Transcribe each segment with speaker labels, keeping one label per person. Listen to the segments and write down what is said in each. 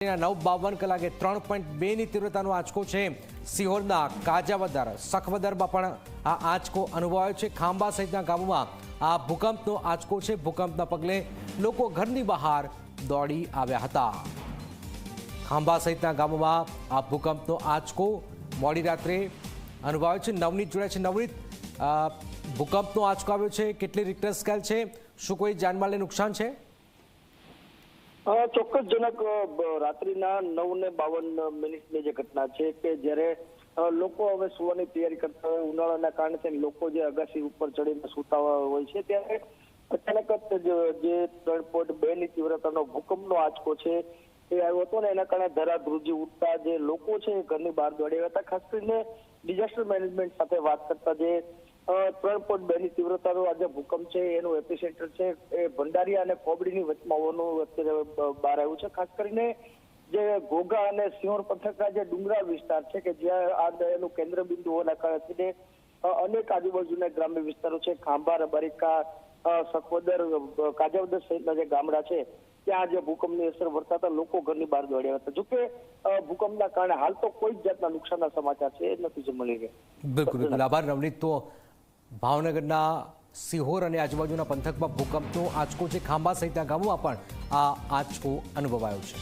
Speaker 1: નવ બાવન કલાકે ત્રણ પોઈન્ટ બેની તીવ્રતાનો આંચકો છે. સિહોરના કાજાવદર, સખવદરમાં પણ આ આંચકો અનુભવાયો છે. ખાંભા સહિતના ગામોમાં આ ભૂકંપનો આંચકો છે. ભૂકંપના પગલે લોકો ઘરની બહાર દોડી આવ્યા હતા. ખાંભા સહિતના ગામોમાં આ ભૂકંપનો આંચકો મોડી રાત્રે અનુભવાયો છે. નવનીત જોડાય છે. નવનીત ભૂકંપનો આંચકો આવ્યો છે. કેટલી રિક્ટર સ્કેલ છે? શું કોઈ જાનમાલને નુકસાન છે?
Speaker 2: ચોક્કસજનક રાત્રિના નવ ને બાવન મિનિટની જે ઘટના છે કે જ્યારે લોકો હવે સુવાની તૈયારી કરતા હોય, ઉનાળાના કારણે લોકો જે અગાસી ઉપર ચડીને સૂતા હોય છે, ત્યારે અચાનક જ જ- ત્રણ પોઈન્ટ બે ની તીવ્રતાનો ભૂકંપનો આંચકો છે એ આવ્યો હતો ને એના કારણે ધરાધ્રુજી ઉઠતા જે લોકો છે ઘરની બહાર દોડ્યા હતા. ખાસ કરીને ડિઝાસ્ટર મેનેજમેન્ટ સાથે વાત કરતા જે ત્રણ પોઈન્ટ બે ની તીવ્રતાનો આ ભૂકંપ છે, એનું એપિસેન્ટર છે, એ ભંડારીયા અને કોબડીની વચમાં અત્યારે બહાર આવ્યું છે. ખાસ કરીને જે ઘોઘા અને સિંહોર પંથકના જે ડુંગરાળ વિસ્તાર છે કે જ્યાં આ દયાનું કેન્દ્ર બિંદુ હોવાના કારણે અનેક આજુબાજુના ગ્રામ્ય વિસ્તારો છે, ખાંભા, રબારિકા સખવદર કાજાવદર સહિતના જે ગામડા છે, ત્યાં જે ભૂકંપની અસર વર્તાતા લોકો ઘરની બહાર દોડ્યા હતા. જોકે ભૂકંપના કારણે હાલ તો કોઈ જ જાતના નુકસાનના સમાચાર છે, એ નથી જ મળી રહ્યા
Speaker 1: બિલકુલ. આભાર નવનીત તો ભાવનગરના સિહોર અને આજુબાજુના પંથકમાં ભૂકંપનો આંચકો છે ખાંભા સહિતના ગામોમાં પણ આ આંચકો અનુભવાયો છે.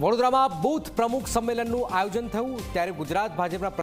Speaker 1: વડોદરામાં બૂથ પ્રમુખ સંમેલનનું આયોજન થયું, ત્યારે ગુજરાત ભાજપના